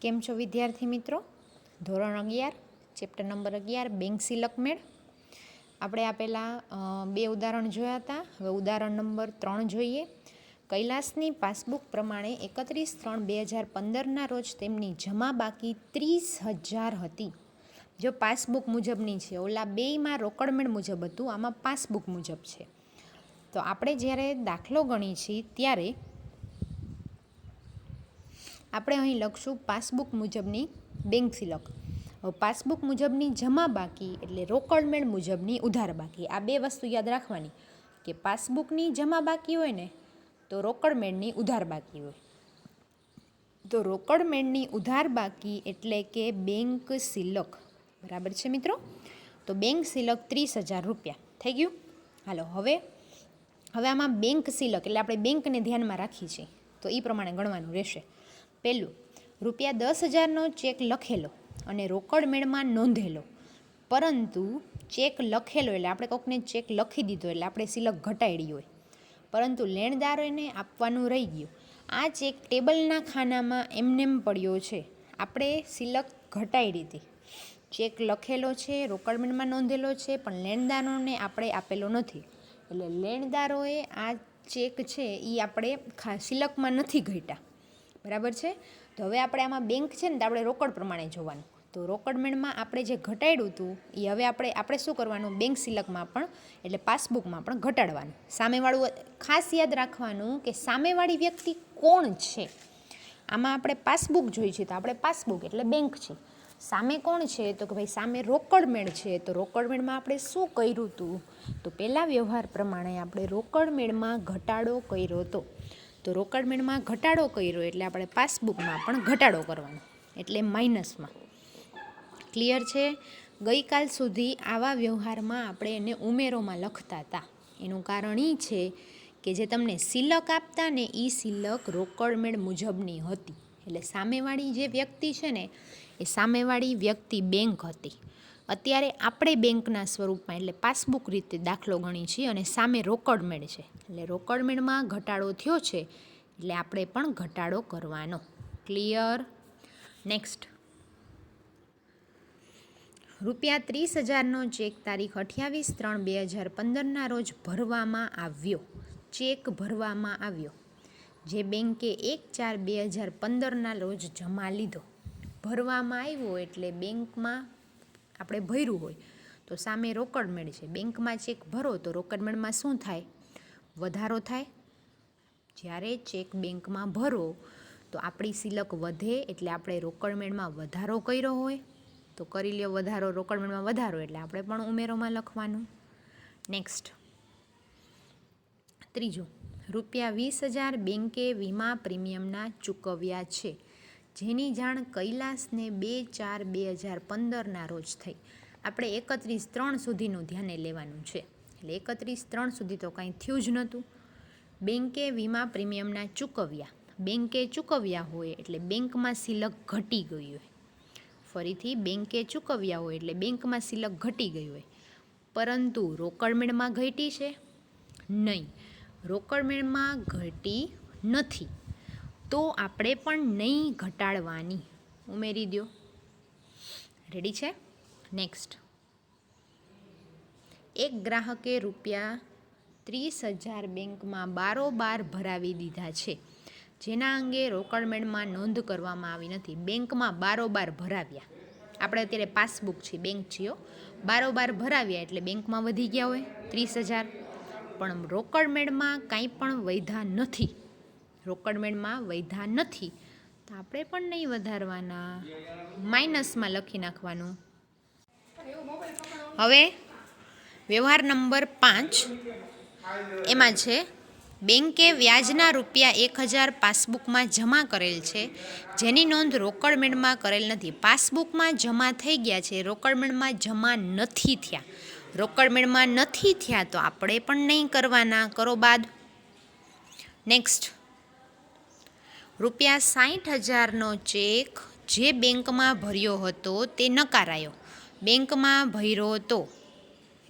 કેમ છો વિદ્યાર્થી મિત્રો? ધોરણ અગિયાર ચેપ્ટર નંબર અગિયાર બેંક લકમેળ આપણે આપેલા અ, બે ઉદાહરણ જોયા હતા. હવે ઉદાહરણ નંબર ત્રણ જોઈએ. કૈલાસની પાસબુક પ્રમાણે એકત્રીસ ત્રણ બે હજાર પંદરના રોજ તેમની જમા બાકી ત્રીસ હજાર હતી. જો પાસબુક મુજબની છે ઓલા બેયમાં રોકડમેળ મુજબ હતું આમાં પાસબુક મુજબ છે. તો આપણે જ્યારે દાખલો ગણી છીએ ત્યારે આપણે અહીં લખશું પાસબુક મુજબની બેંક સિલક પાસબુક મુજબની જમા બાકી એટલે રોકડમેળ મુજબની ઉધાર બાકી. આ બે વસ્તુ યાદ રાખવાની. કે પાસબુકની જમા બાકી હોય ને, તો રોકડમેળની ઉધાર બાકી હોય. તો રોકડમેળની ઉધાર બાકી એટલે કે બેંક સિલક. બરાબર છે મિત્રો? તો બેંક સિલક ત્રીસ હજાર રૂપિયા. થઈ ગયું? હાલો, હવે હવે આમાં બેંક સિલક, એટલે આપણે બેંકને ધ્યાનમાં રાખી છીએ તો એ પ્રમાણે ગણવાનું રહેશે. પહેલું રૂપિયા દસ હજારનો ચેક લખેલો અને રોકડ મેળમાં નોંધેલો. પરંતુ ચેક લખેલો એટલે આપણે કોકને ચેક લખી દીધો એટલે આપણે સિલક ઘટાડી હોય. પરંતુ લેણદારોને આપવાનું રહી ગયું. આ ચેક ટેબલના ખાનામાં એમનેમ પડ્યો છે. આપણે સિલક ઘટાડી હતી ચેક લખેલો છે રોકડમેળમાં નોંધેલો છે, પણ લેણદારોને આપણે આપેલો નથી. એટલે લેણદારોએ આ ચેક છે એ આપણે સિલકમાં નથી ઘટ્યા. બરાબર છે? તો હવે આપણે આમાં બેંક છે ને તો આપણે રોકડ પ્રમાણે જોવાનું. તો રોકડમેળમાં આપણે જે ઘટાડ્યું હતું એ હવે આપણે આપણે શું કરવાનું? બેંક સિલકમાં પણ, એટલે પાસબુકમાં પણ ઘટાડવાનું. સામેવાળું ખાસ યાદ રાખવાનું કે સામેવાળી વ્યક્તિ કોણ છે? આમાં આપણે પાસબુક જોઈ છે તો આપણે પાસબુક એટલે બેંક છે. સામે કોણ છે? તો કે ભાઈ સામે રોકડમેળ છે. તો રોકડમેળમાં આપણે શું કર્યું હતું તો પહેલાં વ્યવહાર પ્રમાણે આપણે રોકડમેળમાં ઘટાડો કર્યો હતો. તો રોકડમેળમાં ઘટાડો કર્યો એટલે આપણે પાસબુકમાં પણ ઘટાડો કરવાનો, એટલે માઇનસમાં. ક્લિયર છે? ગઈકાલ સુધી આવા વ્યવહારમાં આપણે એને ઉમેરોમાં લખતા હતા. એનું કારણ એ છે કે જે તમને સિલક આપતા ને એ સિલક રોકડમેળ મુજબની હતી. એટલે સામેવાળી જે વ્યક્તિ છે ને, એ સામેવાળી વ્યક્તિ બેંક હતી. અત્યારે આપણે બેંકના સ્વરૂપમાં એટલે પાસબુક રીતે દાખલો ગણી છીએ અને સામે રોકડમેળ છે. એટલે રોકડમેળમાં ઘટાડો થયો છે, એટલે આપણે પણ ઘટાડો કરવાનો. ક્લિયર નેક્સ્ટ રૂપિયા ત્રીસ હજારનો ચેક તારીખ અઠ્યાવીસ ત્રણ બે હજાર પંદરના રોજ ભરવામાં આવ્યો. ચેક ભરવામાં આવ્યો. જે બેંકે એક ચાર બે હજાર પંદરના રોજ જમા લીધો. ભરવામાં આવ્યો એટલે બેંકમાં આપણે ભર્યું હોય, તો સામે રોકડમેળ છે. બેંકમાં ચેક ભરો તો રોકડમેળમાં શું થાય? વધારો થાય. જ્યારે ચેક બેંકમાં ભરો, તો આપણી સિલક વધે એટલે આપણે રોકડમેળમાં વધારો કર્યો હોય. તો કરી લ્યો વધારો રોકડમેળમાં વધારો એટલે આપણે પણ ઉમેરોમાં લખવાનું. નેક્સ્ટ ત્રીજું, રૂપિયા વીસ હજાર બેંકે વીમા પ્રીમિયમના ચૂકવ્યા છે. જેની જાણ કૈલાસને બે ચાર બે હજાર પંદરના રોજ થઈ. આપણે એકત્રીસ ત્રણ સુધીનું ધ્યાને લેવાનું છે. એટલે એકત્રીસ ત્રણ સુધી તો કાંઈ થયું જ નહોતું. બેન્કે વીમા પ્રીમિયમના ચૂકવ્યા. બેન્કે ચૂકવ્યા હોય એટલે બેંકમાં સિલક ઘટી ગઈ હોય. ફરીથી બેંકે ચૂકવ્યા હોય એટલે બેંકમાં સિલક ઘટી ગઈ હોય. પરંતુ રોકડમેળમાં ઘટી છે? નહીં. રોકડમેળમાં ઘટી નથી. તો આપણે પણ નહીં ઘટાડવાની. ઉમેરી દો રેડી છે? નેક્સ્ટ એક ગ્રાહકે રૂપિયા ત્રીસ હજાર બેંકમાં બારોબાર ભરાવી દીધા છે. જેના અંગે રોકડમેળમાં નોંધ કરવામાં આવી નથી. બેંકમાં બારોબાર ભરાવ્યા. આપણે અત્યારે પાસબુક છે, બેંક જીઓ બારોબાર ભરાવ્યા એટલે બેંકમાં વધી ગયા હોય, ત્રીસ હજાર. પણ રોકડમેળમાં કાંઈ પણ વૈધા નથી. રોકડમેળમાં વૈધા નથી. તો આપણે પણ નહીં વધારવાના. માઇનસમાં લખી નાખવાનું. હવે વ્યવહાર નંબર પાંચ. એમાં છે, બેંકે વ્યાજના રૂપિયા એક હજાર પાસબુકમાં જમા કરેલ છે, જેની નોંધ રોકડમેળમાં કરેલ નથી. પાસબુકમાં જમા થઈ ગયા છે રોકડમેળમાં જમા નથી થયા. રોકડમેળમાં નથી થયા તો આપણે પણ નહીં કરવાના. કરો બાદ. નેક્સ્ટ. રૂપિયા સાઠ હજારનો ચેક જે બેંકમાં ભર્યો હતો તે નકારાયો. બેંકમાં ભર્યો હતો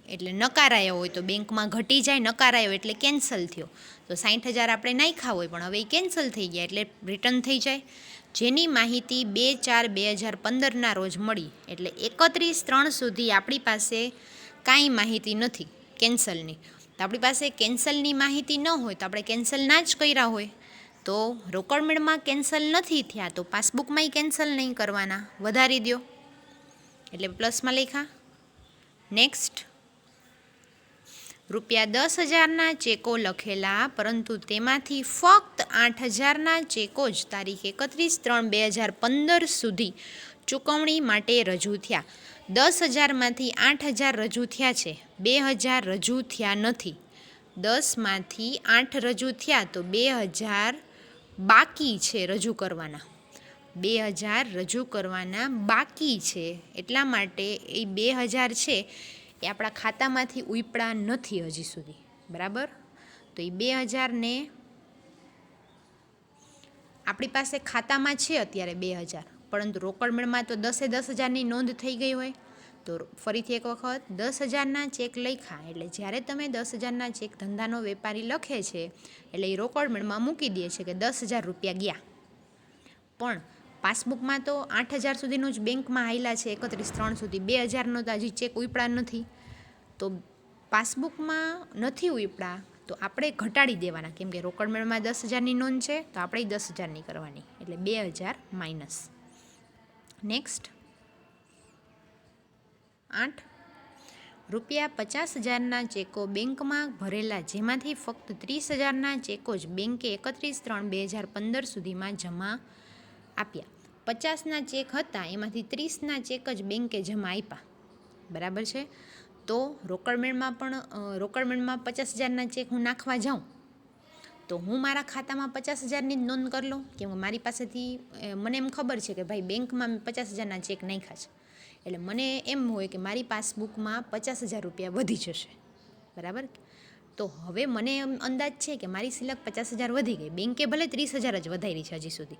એટલે નકારાયો હોય તો બેંકમાં ઘટી જાય, નકારાયો એટલે કેન્સલ થયો. તો સાઠ હજાર આપણે નાખ્યા હોય પણ હવે એ કેન્સલ થઈ ગયા એટલે રિટર્ન થઈ જાય. જેની માહિતી બે ચાર બે હજાર પંદરના રોજ મળી. એટલે એકત્રીસ ત્રણ સુધી આપણી પાસે કાંઈ માહિતી નથી કેન્સલની. તો આપણી પાસે કેન્સલની માહિતી ન હોય તો આપણે કેન્સલ ના જ કર્યા હોય. તો રોકડ મેળમાં કેન્સલ નથી થયા તો પાસબુકમાંય કેન્સલ નહીં કરવાના. વધારી દો એટલે પ્લસમાં લખા નેક્સ્ટ રૂપિયા દસ હજારના ચેકો લખેલા, પરંતુ તેમાંથી ફક્ત આઠ હજારના ચેકો જ તારીખ એકત્રીસ ત્રણ બે હજાર પંદર સુધી ચૂકવણી માટે રજૂ થયા. દસ હજારમાંથી આઠ હજાર રજૂ થયા છે. બે હજાર રજૂ થયા નથી. દસમાંથી આઠ રજૂ થયા તો બે હજાર બાકી છે રજૂ કરવાના. બે હજાર રજૂ કરવાના બાકી છે. એટલા માટે એ બે હજાર છે એ આપણા ખાતામાંથી ઉપડા નથી હજી સુધી. બરાબર? તો એ બે હજારને આપણી પાસે ખાતામાં છે અત્યારે બે હજાર. પરંતુ રોકડ મેળમાં તો દસે દસ હજારની નોંધ થઈ ગઈ હોય. તો ફરીથી એક વખત દસ હજારના ચેક લખ્યા. એટલે જ્યારે તમે દસ હજારના ચેક ધંધાનો વેપારી લખે છે, એટલે એ રોકડ મેળમાં મૂકી દે છે કે દસ હજાર રૂપિયા ગયા. પણ પાસબુકમાં તો આઠ હજાર સુધીનું જ બેંકમાં આવેલા છે, એકત્રીસ ત્રણ સુધી. બે હજારનો તો હજી ચેક ઉપડા નથી. તો પાસબુકમાં નથી ઉપડા તો આપણે ઘટાડી દેવાના. કેમ કે રોકડ મેળમાં દસ હજારની નોંધ છે, તો આપણે દસ હજારની કરવાની. એટલે બે હજાર માઇનસ. નેક્સ્ટ. આઠ. રૂપિયા પચાસ હજારના ચેકો બેંકમાં ભરેલા, જેમાંથી ફક્ત ત્રીસ હજારના ચેકો જ બેંકે એકત્રીસ ત્રણ બે હજાર પંદર સુધીમાં જમા આપ્યા. પચાસના ચેક હતા, એમાંથી ત્રીસના ચેક જ બેંકે જમા આપ્યા. બરાબર છે? તો રોકડમેળમાં પણ રોકડમેળમાં પચાસ હજારના ચેક હું નાખવા જાઉં? તો હું મારા ખાતામાં પચાસ હજારની જ નોંધ કરી લઉં? કેમ મારી પાસેથી મને એમ ખબર છે કે ભાઈ બેંકમાં મેં પચાસ હજારના ચેક નાખ્યા છે. એટલે મને એમ હોય કે મારી પાસબુકમાં પચાસ હજાર રૂપિયા વધી જશે. બરાબર? તો હવે મને એમ અંદાજ છે કે મારી સિલક પચાસ હજાર વધી ગઈ. બેંકે ભલે ત્રીસ હજાર જ વધારી છે હજી સુધી.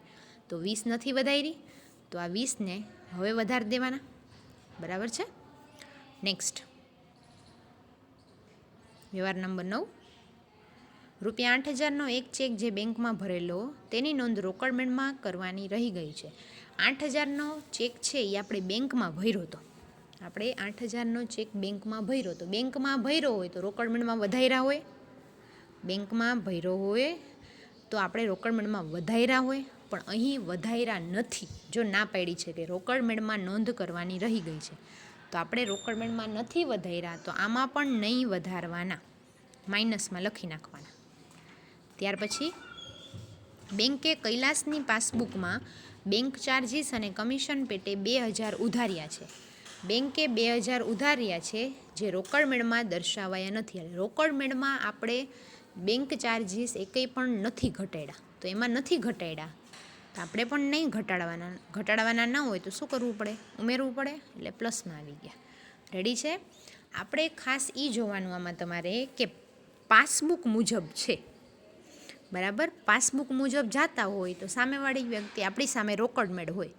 તો વીસ નથી વધારી. તો આ વીસને હવે વધારી દેવાના. બરાબર છે? નેક્સ્ટ વ્યવહાર નંબર નવ. રૂપિયા આઠ હજારનો એક ચેક જે બેંકમાં ભરેલો, તેની નોંધ રોકડ મેળમાં કરવાની રહી ગઈ છે. આઠ હજારનો ચેક છે એ આપણે બેંકમાં ભર્યો હતો. આપણે આઠ હજારનો ચેક બેંકમાં ભર્યો હતો. બેંકમાં ભર્યો હોય તો રોકડમેળમાં વધાર્યા હોય. બેંકમાં ભર્યો હોય તો આપણે રોકડમેળમાં વધાર્યા હોય. પણ અહીં વધાર્યા નથી. જો ના પાડી છે કે રોકડમેળમાં નોંધ કરવાની રહી ગઈ છે. તો આપણે રોકડમેળમાં નથી વધાર્યા તો આમાં પણ નહીં વધારવાના. માઇનસમાં લખી નાખવાના. ત્યાર પછી બેંકે કૈલાસની પાસબુકમાં બેંક ચાર્જીસ અને કમિશન પેટે બે હજાર ઉધાર્યા છે. બેંકે બે હજાર ઉધાર્યા છે જે રોકડ મેળમાં દર્શાવાયા નથી. રોકડ મેળમાં આપણે બેંક ચાર્જીસ એકેય પણ નથી ઘટાડ્યા. તો એમાં નથી ઘટાડ્યા. તો આપણે પણ નહીં ઘટાડવાના. ઘટાડવાના ના હોય તો શું કરવું પડે? ઉમેરવું પડે? એટલે પ્લસમાં આવી ગયા. રેડી છે? આપણે ખાસ એ જોવાનું આમાં તમારે કે પાસબુક મુજબ છે. બરાબર? પાસબુક મુજબ જાતા હોય તો સામેવાળી વ્યક્તિ આપણી સામે રોકડ મેળ હોય.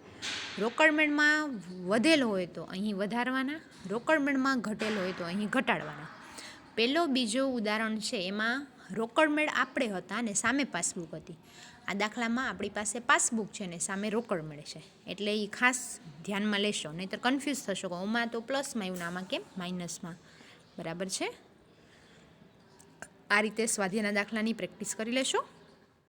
રોકડ મેળમાં વધેલ હોય તો અહીં વધારવાના રોકડ મેળમાં ઘટેલ હોય તો અહીં ઘટાડવાના. પહેલો બીજો ઉદાહરણ છે, એમાં રોકડ મેળ આપણે હતા અને સામે પાસબુક હતી. આ દાખલામાં આપણી પાસે પાસબુક છે ને સામે રોકડ મેળ છે. એટલે એ ખાસ ધ્યાનમાં લેશો, નહીંતર કન્ફ્યુઝ થશો કે આમાં તો પ્લસમાં આવ્યું આમાં કેમ? માઇનસમાં બરાબર છે? આ રીતે સ્વાધ્યાયના દાખલાની પ્રેક્ટિસ કરી લેશો.